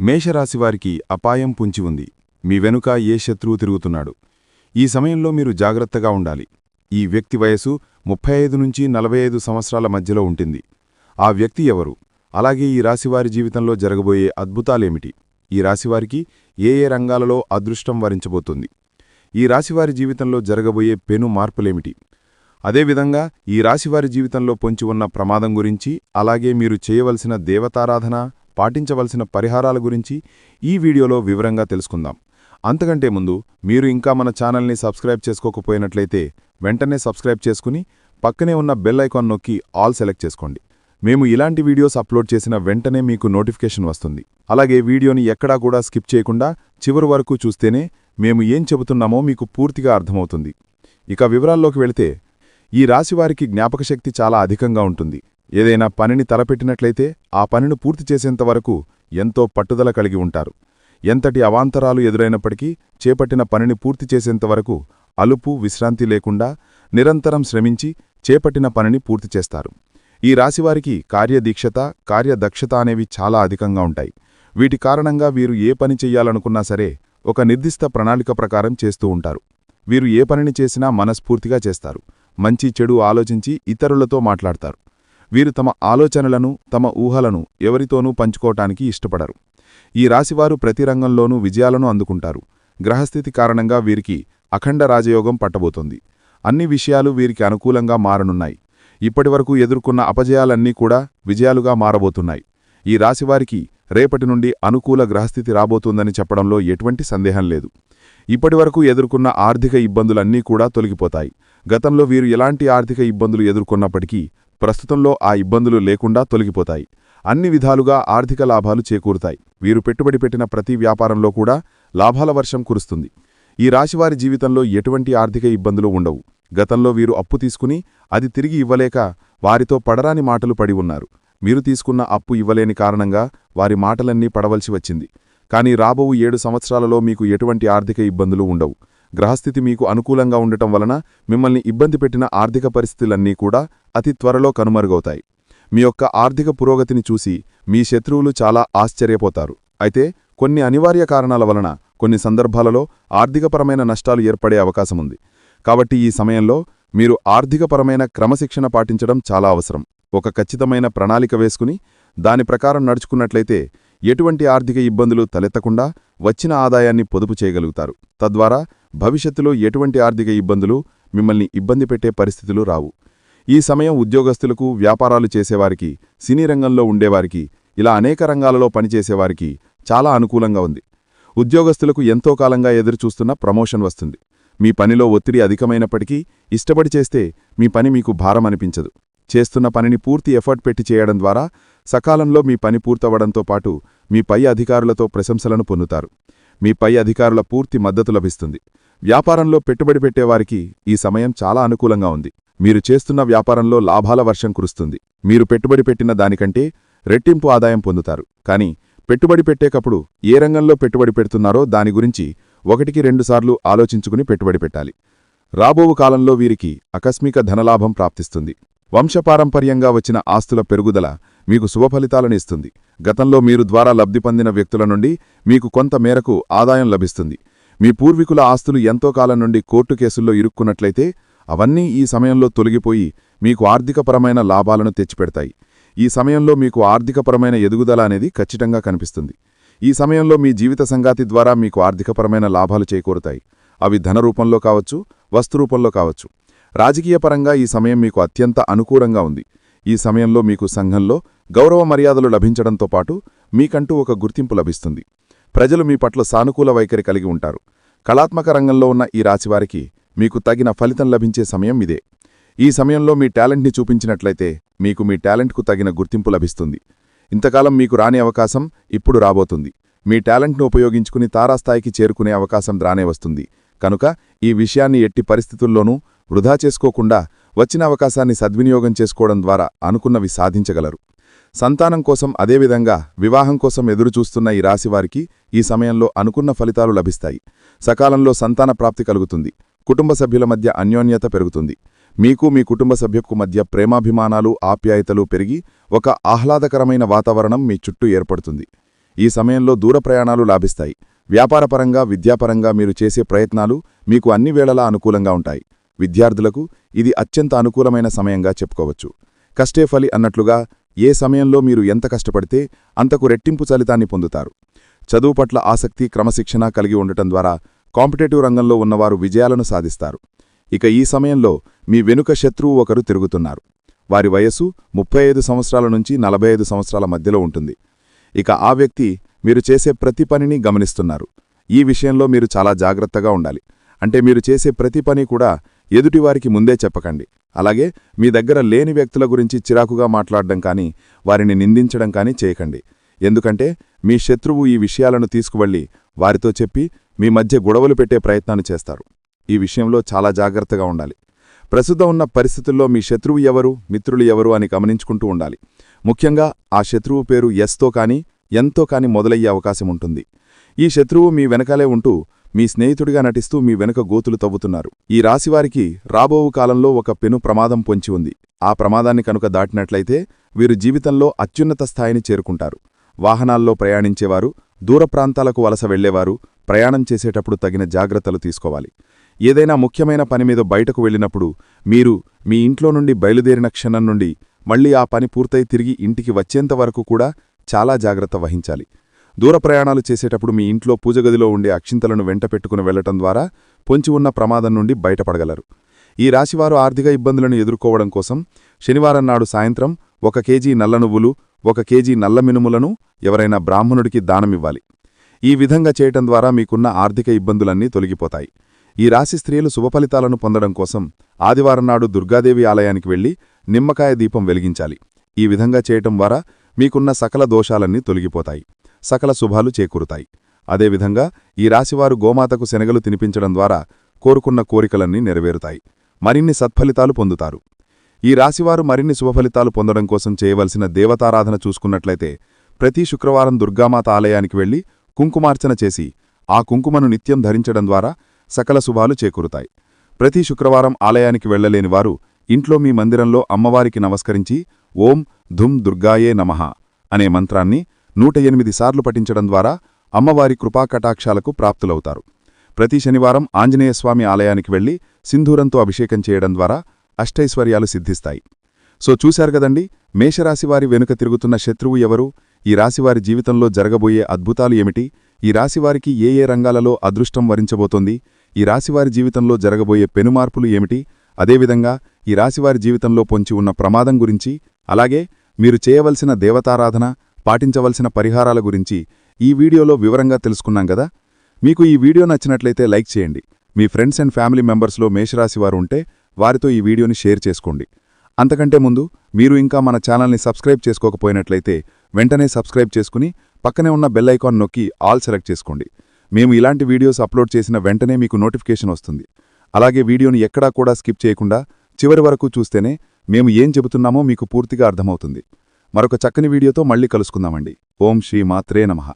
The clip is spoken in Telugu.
మేషరాశివారికి అపాయం పుంచి ఉంది. మీ వెనుక ఏ శత్రువు తిరుగుతున్నాడు? ఈ సమయంలో మీరు జాగ్రత్తగా ఉండాలి. ఈ వ్యక్తి వయసు ముప్పై ఐదు నుంచి నలభై ఐదు సంవత్సరాల మధ్యలో ఉంటుంది. ఆ వ్యక్తి ఎవరు? అలాగే ఈ రాశివారి జీవితంలో జరగబోయే అద్భుతాలేమిటి? ఈ రాశివారికి ఏ ఏ రంగాలలో అదృష్టం వరించబోతుంది? ఈ రాశివారి జీవితంలో జరగబోయే పెను మార్పులేమిటి? అదేవిధంగా ఈ రాశివారి జీవితంలో పొంచి ఉన్న ప్రమాదం గురించి అలాగే మీరు చేయవలసిన దేవతారాధన పాటించవలసిన పరిహారాల గురించి ఈ వీడియోలో వివరంగా తెలుసుకుందాం. అంతకంటే ముందు మీరు ఇంకా మన ఛానల్ని సబ్స్క్రైబ్ చేసుకోకపోయినట్లయితే వెంటనే సబ్స్క్రైబ్ చేసుకుని పక్కనే ఉన్న బెల్ ఐకాన్ నొక్కి ఆల్ సెలెక్ట్ చేసుకోండి. మేము ఇలాంటి వీడియోస్ అప్లోడ్ చేసిన వెంటనే మీకు నోటిఫికేషన్ వస్తుంది. అలాగే వీడియోని ఎక్కడా కూడా స్కిప్ చేయకుండా చివరి వరకు చూస్తేనే మేము ఏం చెబుతున్నామో మీకు పూర్తిగా అర్థమవుతుంది. ఇక వివరాల్లోకి వెళితే ఈ రాశివారికి జ్ఞాపకశక్తి చాలా అధికంగా ఉంటుంది. ఏదైనా పనిని తలపెట్టినట్లయితే ఆ పనిని పూర్తి చేసేంతవరకు ఎంతో పట్టుదల కలిగి ఉంటారు. ఎంతటి అవాంతరాలు ఎదురైనప్పటికీ చేపట్టిన పనిని పూర్తి చేసేంతవరకు అలుపు విశ్రాంతి లేకుండా నిరంతరం శ్రమించి చేపట్టిన పనిని పూర్తి చేస్తారు. ఈ రాశివారికి కార్యదీక్షత కార్యదక్షత అనేవి చాలా అధికంగా ఉంటాయి. వీటి కారణంగా వీరు ఏ పని చెయ్యాలనుకున్నా సరే ఒక నిర్దిష్ట ప్రణాళిక ప్రకారం చేస్తూ ఉంటారు. వీరు ఏ పనిని చేసినా మనస్ఫూర్తిగా చేస్తారు. మంచి చెడు ఆలోచించి ఇతరులతో మాట్లాడతారు. వీరు తమ ఆలోచనలను తమ ఊహలను ఎవరితోనూ పంచుకోవటానికి ఇష్టపడరు. ఈ రాశివారు ప్రతి రంగంలోనూ విజయాలను అందుకుంటారు. గ్రహస్థితి కారణంగా వీరికి అఖండ రాజయోగం పట్టబోతోంది. అన్ని విషయాలు వీరికి అనుకూలంగా మారనున్నాయి. ఇప్పటివరకు ఎదుర్కొన్న అపజయాలన్నీ కూడా విజయాలుగా మారబోతున్నాయి. ఈ రాశివారికి రేపటి నుండి అనుకూల గ్రహస్థితి రాబోతుందని చెప్పడంలో ఎటువంటి సందేహం లేదు. ఇప్పటివరకు ఎదుర్కొన్న ఆర్థిక ఇబ్బందులన్నీ కూడా తొలగిపోతాయి. గతంలో వీరు ఎలాంటి ఆర్థిక ఇబ్బందులు ఎదుర్కొన్నప్పటికీ ప్రస్తుతంలో ఆ ఇబ్బందులు లేకుండా తొలగిపోతాయి. అన్ని విధాలుగా ఆర్థిక లాభాలు చేకూరుతాయి. వీరు పెట్టుబడి పెట్టిన ప్రతి వ్యాపారంలో కూడా లాభాల వర్షం కురుస్తుంది. ఈ రాశివారి జీవితంలో ఎటువంటి ఆర్థిక ఇబ్బందులు ఉండవు. గతంలో వీరు అప్పు తీసుకుని అది తిరిగి ఇవ్వలేక వారితో పడరాని మాటలు పడి ఉన్నారు. మీరు తీసుకున్న అప్పు ఇవ్వలేని కారణంగా వారి మాటలన్నీ పడవలసి వచ్చింది. కానీ రాబోవు ఏడు సంవత్సరాలలో మీకు ఎటువంటి ఆర్థిక ఇబ్బందులు ఉండవు. గ్రహస్థితి మీకు అనుకూలంగా ఉండటం వలన మిమ్మల్ని ఇబ్బంది పెట్టిన ఆర్థిక పరిస్థితులన్నీ కూడా అతి త్వరలో కనుమరుగవుతాయి. మీ యొక్క ఆర్థిక పురోగతిని చూసి మీ శత్రువులు చాలా ఆశ్చర్యపోతారు. అయితే కొన్ని అనివార్య కారణాల వలన కొన్ని సందర్భాలలో ఆర్థికపరమైన నష్టాలు ఏర్పడే అవకాశముంది కాబట్టి ఈ సమయంలో మీరు ఆర్థికపరమైన క్రమశిక్షణ పాటించడం చాలా అవసరం. ఒక ఖచ్చితమైన ప్రణాళిక వేసుకుని దాని ప్రకారం నడుచుకున్నట్లయితే ఎటువంటి ఆర్థిక ఇబ్బందులు తలెత్తకుండా వచ్చిన ఆదాయాన్ని పొదుపు చేయగలుగుతారు. తద్వారా భవిష్యత్తులో ఎటువంటి ఆర్థిక ఇబ్బందులు మిమ్మల్ని ఇబ్బంది పెట్టే పరిస్థితులు రావు. ఈ సమయం ఉద్యోగస్తులకు వ్యాపారాలు చేసేవారికి సినీ రంగంలో ఉండేవారికి ఇలా అనేక రంగాలలో పనిచేసేవారికి చాలా అనుకూలంగా ఉంది. ఉద్యోగస్తులకు ఎంతో కాలంగా ఎదురుచూస్తున్న ప్రమోషన్ వస్తుంది. మీ పనిలో ఒత్తిడి అధికమైనప్పటికీ ఇష్టపడి చేస్తే మీ పని మీకు భారం అనిపించదు. చేస్తున్న పనిని పూర్తి ఎఫర్ట్ పెట్టి చేయడం ద్వారా సకాలంలో మీ పని పూర్తవడంతో పాటు మీ పై అధికారులతో ప్రశంసలను పొందుతారు. మీ పై అధికారుల పూర్తి మద్దతు లభిస్తుంది. వ్యాపారంలో పెట్టుబడి పెట్టేవారికి ఈ సమయం చాలా అనుకూలంగా ఉంది. మీరు చేస్తున్న వ్యాపారంలో లాభాల వర్షం కురుస్తుంది. మీరు పెట్టుబడి పెట్టిన దానికంటే రెట్టింపు ఆదాయం పొందుతారు. కానీ పెట్టుబడి పెట్టేటప్పుడు ఏ రంగంలో పెట్టుబడి పెడుతున్నారో దాని గురించి ఒకటికి రెండుసార్లు ఆలోచించుకుని పెట్టుబడి పెట్టాలి. రాబోవు కాలంలో వీరికి ఆకస్మిక ధనలాభం ప్రాప్తిస్తుంది. వంశపారంపర్యంగా వచ్చిన ఆస్తుల పెరుగుదల మీకు శుభఫలితాలను ఇస్తుంది. గతంలో మీరు ద్వారా లబ్ధి పొందిన వ్యక్తుల నుండి మీకు కొంత మేరకు ఆదాయం లభిస్తుంది. మీ పూర్వీకుల ఆస్తులు ఎంతో కాలం నుండి కోర్టు కేసుల్లో ఇరుక్కున్నట్లయితే అవన్నీ ఈ సమయంలో తొలగిపోయి మీకు ఆర్థికపరమైన లాభాలను తెచ్చిపెడతాయి. ఈ సమయంలో మీకు ఆర్థికపరమైన ఎదుగుదల అనేది ఖచ్చితంగా కనిపిస్తుంది. ఈ సమయంలో మీ జీవిత సంగాతి ద్వారా మీకు ఆర్థికపరమైన లాభాలు చేకూరుతాయి. అవి ధన రూపంలో కావచ్చు వస్తు రూపంలో కావచ్చు. రాజకీయపరంగా ఈ సమయం మీకు అత్యంత అనుకూలంగా ఉంది. ఈ సమయంలో మీకు సంఘంలో గౌరవ మర్యాదలు లభించడంతో పాటు మీకంటూ ఒక గుర్తింపు లభిస్తుంది. ప్రజలు మీ పట్ల సానుకూల వైఖరి కలిగి ఉంటారు. కళాత్మక రంగంలో ఉన్న ఈ రాశివారికి మీకు తగిన ఫలితం లభించే సమయం ఇదే. ఈ సమయంలో మీ టాలెంట్ని చూపించినట్లయితే మీకు మీ టాలెంట్కు తగిన గుర్తింపు లభిస్తుంది. ఇంతకాలం మీకు రాని అవకాశం ఇప్పుడు రాబోతుంది. మీ టాలెంట్ను ఉపయోగించుకుని తారాస్థాయికి చేరుకునే అవకాశం రానే వస్తుంది. కనుక ఈ విషయాన్ని ఎట్టి పరిస్థితుల్లోనూ వృధా చేసుకోకుండా వచ్చిన అవకాశాన్ని సద్వినియోగం చేసుకోవడం ద్వారా అనుకున్నవి సాధించగలరు. సంతానం కోసం అదేవిధంగా వివాహం కోసం ఎదురుచూస్తున్న ఈ రాశివారికి ఈ సమయంలో అనుకున్న ఫలితాలు లభిస్తాయి. సకాలంలో సంతాన ప్రాప్తి కలుగుతుంది. కుటుంబ సభ్యుల మధ్య అన్యోన్యత పెరుగుతుంది. మీకు మీ కుటుంబ సభ్యుకు మధ్య ప్రేమాభిమానాలు ఆప్యాయతలు పెరిగి ఒక ఆహ్లాదకరమైన వాతావరణం మీ చుట్టూ ఏర్పడుతుంది. ఈ సమయంలో దూర ప్రయాణాలు లాభిస్తాయి. వ్యాపారపరంగా విద్యాపరంగా మీరు చేసే ప్రయత్నాలు మీకు అన్ని వేళలా అనుకూలంగా ఉంటాయి. విద్యార్థులకు ఇది అత్యంత అనుకూలమైన సమయంగా చెప్పుకోవచ్చు. కష్టే ఫలి అన్నట్లుగా ఏ సమయంలో మీరు ఎంత కష్టపడితే అంతకు రెట్టింపు ఫలితాన్ని పొందుతారు. చదువు పట్ల ఆసక్తి క్రమశిక్షణ కలిగి ఉండటం ద్వారా కాంపిటేటివ్ రంగంలో ఉన్నవారు విజయాలను సాధిస్తారు. ఇక ఈ సమయంలో మీ వెనుక శత్రువు ఒకరు తిరుగుతున్నారు. వారి వయస్సు ముప్పై ఐదు సంవత్సరాల నుంచి నలభై ఐదు సంవత్సరాల మధ్యలో ఉంటుంది. ఇక ఆ వ్యక్తి మీరు చేసే ప్రతి పనిని గమనిస్తున్నారు. ఈ విషయంలో మీరు చాలా జాగ్రత్తగా ఉండాలి. అంటే మీరు చేసే ప్రతి పని కూడా ఎదుటివారికి ముందే చెప్పకండి. అలాగే మీ దగ్గర లేని వ్యక్తుల గురించి చిరాకుగా మాట్లాడడం కానీ వారిని నిందించడం కానీ చేయకండి. ఎందుకంటే మీ శత్రువు ఈ విషయాలను తీసుకువెళ్ళి వారితో చెప్పి మీ మధ్య గొడవలు పెట్టే ప్రయత్నాన్ని చేస్తారు. ఈ విషయంలో చాలా జాగ్రత్తగా ఉండాలి. ప్రస్తుతం ఉన్న పరిస్థితుల్లో మీ శత్రువు ఎవరు మిత్రులు ఎవరు అని గమనించుకుంటూ ఉండాలి. ముఖ్యంగా ఆ శత్రువు పేరు ఎస్తో కానీ ఎంతో కానీ మొదలయ్యే అవకాశం ఉంటుంది. ఈ శత్రువు మీ వెనకాలే ఉంటూ మీ స్నేహితుడిగా నటిస్తూ మీ వెనుక గోతులు తవ్వుతున్నారు. ఈ రాశివారికి రాబోవు కాలంలో ఒక పెను ప్రమాదం పొంచి ఉంది. ఆ ప్రమాదాన్ని కనుక దాటినట్లయితే వీరు జీవితంలో అత్యున్నత స్థాయిని చేరుకుంటారు. వాహనాల్లో ప్రయాణించేవారు దూర ప్రాంతాలకు వలస వెళ్ళేవారు ప్రయాణం చేసేటప్పుడు తగిన జాగ్రత్తలు తీసుకోవాలి. ఏదైనా ముఖ్యమైన పని మీద బయటకు వెళ్ళినప్పుడు మీరు మీ ఇంట్లో నుండి బయలుదేరిన క్షణం నుండి మళ్ళీ ఆ పని పూర్తయి తిరిగి ఇంటికి వచ్చేంత వరకు కూడా చాలా జాగ్రత్త వహించాలి. దూర ప్రయాణాలు చేసేటప్పుడు మీ ఇంట్లో పూజగదిలో ఉండే అక్షింతలను వెంట పెట్టుకుని వెళ్ళటం ద్వారా పొంచి ఉన్న ప్రమాదం నుండి బయటపడగలరు. ఈ రాశివారు ఆర్థిక ఇబ్బందులను ఎదుర్కోవడం కోసం శనివారం నాడు సాయంత్రం ఒక కేజీ నల్ల నువ్వులు ఒక కేజీ నల్ల మినుములను ఎవరైనా బ్రాహ్మణుడికి దానమివ్వాలి ఈ విధంగా చేయటం ద్వారా మీకున్న ఆర్థిక ఇబ్బందులన్నీ తొలగిపోతాయి. ఈ రాశి స్త్రీలు శుభఫలితాలను పొందడం కోసం ఆదివారం నాడు దుర్గాదేవి ఆలయానికి వెళ్ళి నిమ్మకాయ దీపం వెలిగించాలి. ఈ విధంగా చేయటం ద్వారా మీకున్న సకల దోషాలన్నీ తొలగిపోతాయి. సకల శుభాలు చేకూరుతాయి. అదేవిధంగా ఈ రాశివారు గోమాతకు శనగలు తినిపించడం ద్వారా కోరుకున్న కోరికలన్నీ నెరవేరుతాయి. మరిన్ని సత్ఫలితాలు పొందుతారు. ఈ రాశివారు మరిన్ని శుభఫలితాలు పొందడం కోసం చేయవలసిన దేవతారాధన చూసుకున్నట్లయితే ప్రతి శుక్రవారం దుర్గామాత ఆలయానికి వెళ్ళి కుంకుమార్చన చేసి ఆ కుంకుమను నిత్యం ధరించడం ద్వారా సకల శుభాలు చేకూరుతాయి. ప్రతి శుక్రవారం ఆలయానికి వెళ్ళలేని వారు ఇంట్లో మీ మందిరంలో అమ్మవారికి నమస్కరించి ఓం ధుమ్ దుర్గాయే నమః అనే మంత్రాన్ని నూట ఎనిమిది సార్లు పఠించడం ద్వారా అమ్మవారి కృపాకటాక్షాలకు ప్రాప్తులవుతారు. ప్రతి శనివారం ఆంజనేయస్వామి ఆలయానికి వెళ్ళి సింధూరంతో అభిషేకం చేయడం ద్వారా అష్టైశ్వర్యాలు సిద్ధిస్తాయి. సో చూశారు కదండి మేషరాశివారి వెనుక తిరుగుతున్న శత్రువు ఎవరు? ఈ రాశివారి జీవితంలో జరగబోయే అద్భుతాలు ఏమిటి? ఈ రాశివారికి ఏ ఏ రంగాలలో అదృష్టం వరించబోతోంది? ఈ రాశివారి జీవితంలో జరగబోయే పెనుమార్పులు ఏమిటి? అదేవిధంగా ఈ రాశివారి జీవితంలో పొంచి ఉన్న ప్రమాదం గురించి అలాగే మీరు చేయవలసిన దేవతారాధన పాటించవలసిన పరిహారాల గురించి ఈ వీడియోలో వివరంగా తెలుసుకున్నాం కదా? మీకు ఈ వీడియో నచ్చినట్లయితే లైక్ చేయండి. మీ ఫ్రెండ్స్ అండ్ ఫ్యామిలీ మెంబర్స్లో మేషరాశి వారు ఉంటే వారితో ఈ వీడియోని షేర్ చేసుకోండి. అంతకంటే ముందు మీరు ఇంకా మన ఛానల్ని సబ్స్క్రైబ్ చేసుకోకపోయినట్లయితే వెంటనే సబ్స్క్రైబ్ చేసుకుని పక్కనే ఉన్న బెల్ ఐకాన్ నొక్కి ఆల్ సెలెక్ట్ చేసుకోండి. మేము ఇలాంటి వీడియోస్ అప్లోడ్ చేసిన వెంటనే మీకు నోటిఫికేషన్ వస్తుంది. అలాగే వీడియోని ఎక్కడా కూడా స్కిప్ చేయకుండా చివరి వరకు చూస్తేనే మేము ఏం చెబుతున్నామో మీకు పూర్తిగా అర్థమవుతుంది. మరొక చక్కని వీడియోతో మళ్ళీ కలుసుకుందామండి. ఓం శ్రీ మాత్రే నమః.